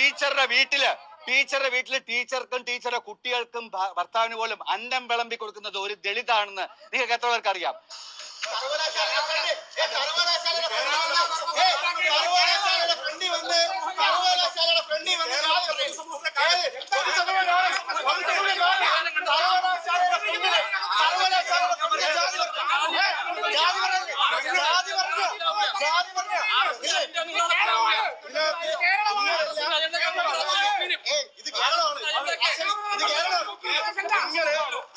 ടീച്ചറുടെ വീട്ടിൽ ടീച്ചറുടെ വീട്ടിൽ ടീച്ചർക്കും ടീച്ചറുടെ കുട്ടികൾക്കും ഭർത്താവിന് പോലും അന്നം വിളമ്പി കൊടുക്കുന്നത് ഒരു ദളിതാണെന്ന് നിങ്ങൾക്ക് എത്ര പേർക്ക് അറിയാം? നിങ്ങൾ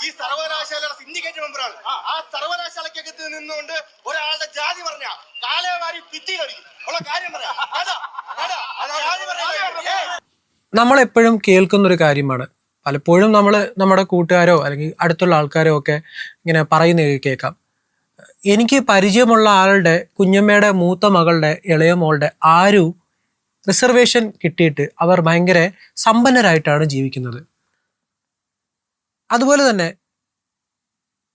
ഈ സർവകലാശാലയുടെ സിൻഡിക്കേറ്റ് മെമ്പറാണ് ആ സർവകലാശാലക്കകത്ത് നിന്നുകൊണ്ട് ഒരാളുടെ ജാതി പറഞ്ഞ കാലവാരി ഭിത്തിയിലടിക്കും ഉള്ള കാര്യം പറയാം നമ്മൾ എപ്പോഴും കേൾക്കുന്ന ഒരു നമ്മളെപ്പോഴും കേൾക്കുന്നൊരു കാര്യമാണ് പലപ്പോഴും നമ്മൾ നമ്മുടെ കൂട്ടുകാരോ അല്ലെങ്കിൽ അടുത്തുള്ള ആൾക്കാരോ ഒക്കെ ഇങ്ങനെ പറയുന്നത് കേൾക്കാം എനിക്ക് പരിചയമുള്ള ആളുടെ കുഞ്ഞമ്മയുടെ മൂത്ത മകളുടെ ഇളയ മോളുടെ ആരും റിസർവേഷൻ കിട്ടിയിട്ട് അവർ ഭയങ്കര സമ്പന്നരായിട്ടാണ് ജീവിക്കുന്നത്. അതുപോലെ തന്നെ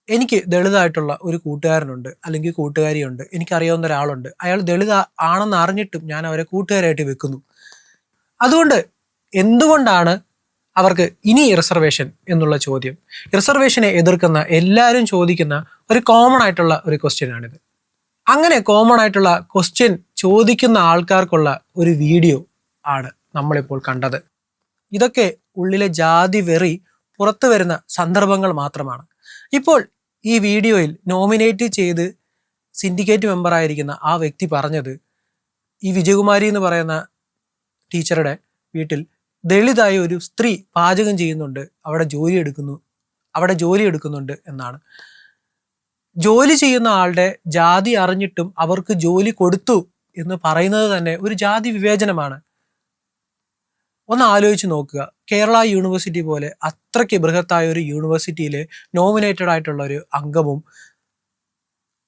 എനിക്ക് ദളിതായിട്ടുള്ള ഒരു കൂട്ടുകാരനുണ്ട് അല്ലെങ്കിൽ കൂട്ടുകാരിയുണ്ട് എനിക്കറിയാവുന്ന ഒരാളുണ്ട്. അയാൾ ദളിത ആണെന്ന് അറിഞ്ഞിട്ടും ഞാൻ അവരെ കൂട്ടുകാരായിട്ട് വെക്കുന്നു. അതുകൊണ്ട് എന്തുകൊണ്ടാണ് അവർക്ക് ഇനി റിസർവേഷൻ എന്നുള്ള ചോദ്യം? റിസർവേഷനെ എതിർക്കുന്ന എല്ലാവരും ചോദിക്കുന്ന ഒരു കോമൺ ആയിട്ടുള്ള ഒരു ക്വസ്റ്റ്യൻ ആണിത്. അങ്ങനെ കോമൺ ആയിട്ടുള്ള ക്വസ്റ്റ്യൻ ചോദിക്കുന്ന ആൾക്കാർക്കുള്ള ഒരു വീഡിയോ ആണ് നമ്മളിപ്പോൾ കണ്ടത്. ഇതൊക്കെ ഉള്ളിലെ ജാതി വെറി പുറത്തു വരുന്ന സന്ദർഭങ്ങൾ മാത്രമാണ്. ഇപ്പോൾ ഈ വീഡിയോയിൽ നോമിനേറ്റ് ചെയ്ത് സിൻഡിക്കേറ്റ് മെമ്പറായിരിക്കുന്ന ആ വ്യക്തി പറഞ്ഞത് ഈ വിജയകുമാരി എന്ന് പറയുന്ന ടീച്ചറുടെ വീട്ടിൽ ദളിതായ ഒരു സ്ത്രീ പാചകം ചെയ്യുന്നുണ്ട് അവിടെ ജോലി എടുക്കുന്നു അവിടെ ജോലി എടുക്കുന്നുണ്ട് എന്നാണ്. ജോലി ചെയ്യുന്ന ആളുടെ ജാതി അറിഞ്ഞിട്ടും അവർക്ക് ജോലി കൊടുത്തു എന്ന് പറയുന്നത് തന്നെ ഒരു ജാതി വിവേചനമാണ്. ഒന്ന് ആലോചിച്ച് നോക്കുക. കേരള യൂണിവേഴ്സിറ്റി പോലെ അത്രയ്ക്ക് ബൃഹത്തായ ഒരു യൂണിവേഴ്സിറ്റിയിലെ നോമിനേറ്റഡ് ആയിട്ടുള്ള ഒരു അംഗവും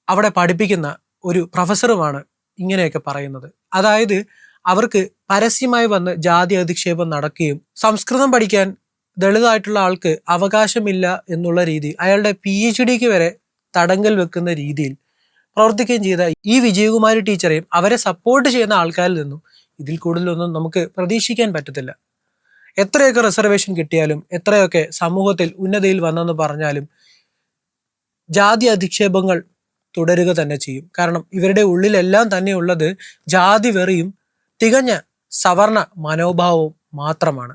അവിടെ പഠിപ്പിക്കുന്ന ഒരു പ്രൊഫസറുമാണ് ഇങ്ങനെയൊക്കെ പറയുന്നത്. അതായത് അവർക്ക് പരസ്യമായി വന്ന് ജാതി അധിക്ഷേപം നടക്കുകയും സംസ്കൃതം പഠിക്കാൻ ദളിതായിട്ടുള്ള ആൾക്ക് അവകാശമില്ല എന്നുള്ള രീതി അയാളുടെ പി എച്ച് ഡിക്ക് വരെ തടങ്കൽ വെക്കുന്ന രീതിയിൽ പ്രവർത്തിക്കുകയും ചെയ്ത ഈ വിജയകുമാരി ടീച്ചറെയും അവരെ സപ്പോർട്ട് ചെയ്യുന്ന ആൾക്കാരിൽ നിന്നും ഇതിൽ കൂടുതലൊന്നും നമുക്ക് പ്രതീക്ഷിക്കാൻ പറ്റത്തില്ല. എത്രയൊക്കെ റിസർവേഷൻ കിട്ടിയാലും എത്രയൊക്കെ സമൂഹത്തിൽ ഉന്നതിയിൽ വന്നെന്ന് പറഞ്ഞാലും ജാതി അധിക്ഷേപങ്ങൾ തുടരുക തന്നെ ചെയ്യും. കാരണം ഇവരുടെ ഉള്ളിലെല്ലാം തന്നെയുള്ളത് ജാതി വെറിയും തികഞ്ഞ സവർണ മനോഭാവവും മാത്രമാണ്.